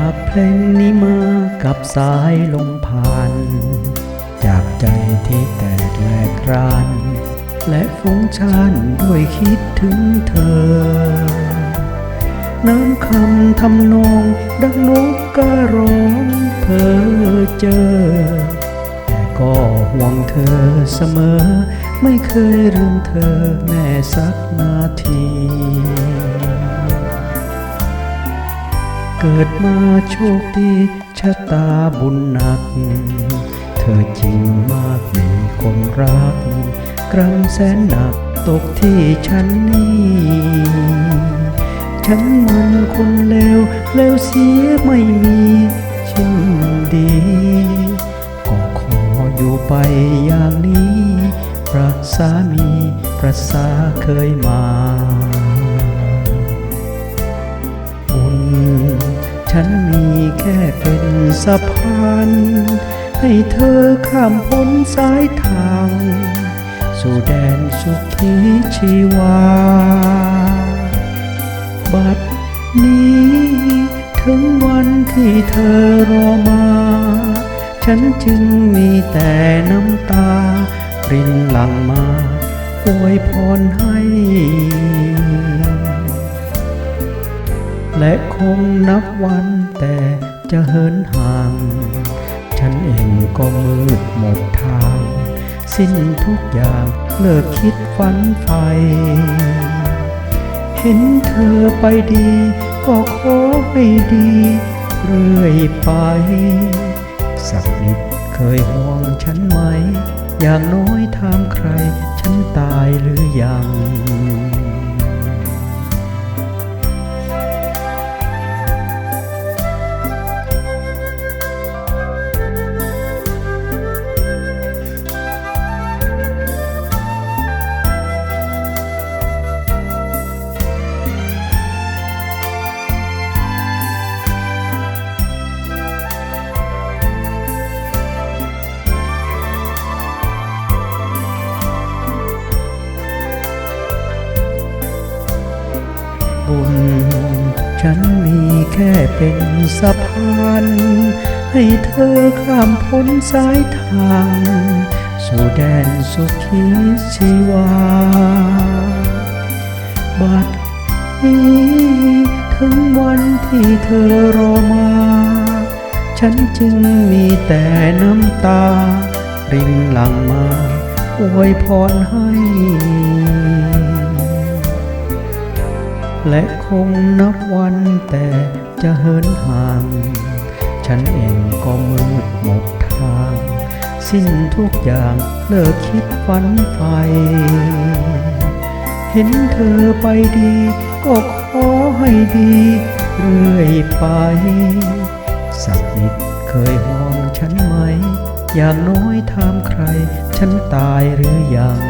ากเพลงนี้มากับสายลมผ่าน จากใจที่แตกแหลกราน และฟุ้งซ่านด้วยคิดถึงเธอ น้ำคำทำนอง ดังนกกระร้องเพ้อเจอ แต่ก็ห่วงเธอเสมอ ไม่เคยลืมเธอแม้สักนาที เกิดมาโชคดีชะตาบุญหนัก เธอจริงมากมีคนรัก กรังแสนหนักตกที่ฉันนี่ฉันมันคนเลวเลวเสียไม่มีชิ้นดี ก็ขออยู่ไปอย่างนี้พระสามีพระสาเคยมา แค่เป็นสะพานให้เธอข้ามพ้นสายทาง สู่แดนสุขีชีวา บัดนี้ถึงวันที่เธอรอมา ฉันจึงมีแต่น้ำตา รินหลั่งมาอวยพรให้ และคงนับวันแต่จะเหินห่าง ฉันเองก็มืดหมดทาง สิ้นทุกอย่างเลิกคิดฝันไฟ เห็นเธอไปดี ก็ขอให้ดี เรื่อยไป สักนิดเคยห่วงฉันไหม อย่างน้อยถามใคร ฉันตายหรือยัง บุญฉันมีแค่เป็นสะพานให้เธอข้ามพ้นสายทาง สู่แดนสุขีชีวา บัดนี้ถึงวันที่เธอรอมา ฉันจึงมีแต่น้ำตา รินหลังมาอวยพรให้ และคงนับวันแต่จะเหินห่าง ฉันเองก็มืดหมดทาง สิ้นทุกอย่างเลิกคิดฝันไฟ เห็นเธอไปดี ก็ขอให้ดี เรื่อยไป สักนิดเคยห่วงฉันไหม อย่างน้อยถามใคร ฉันตายหรือยัง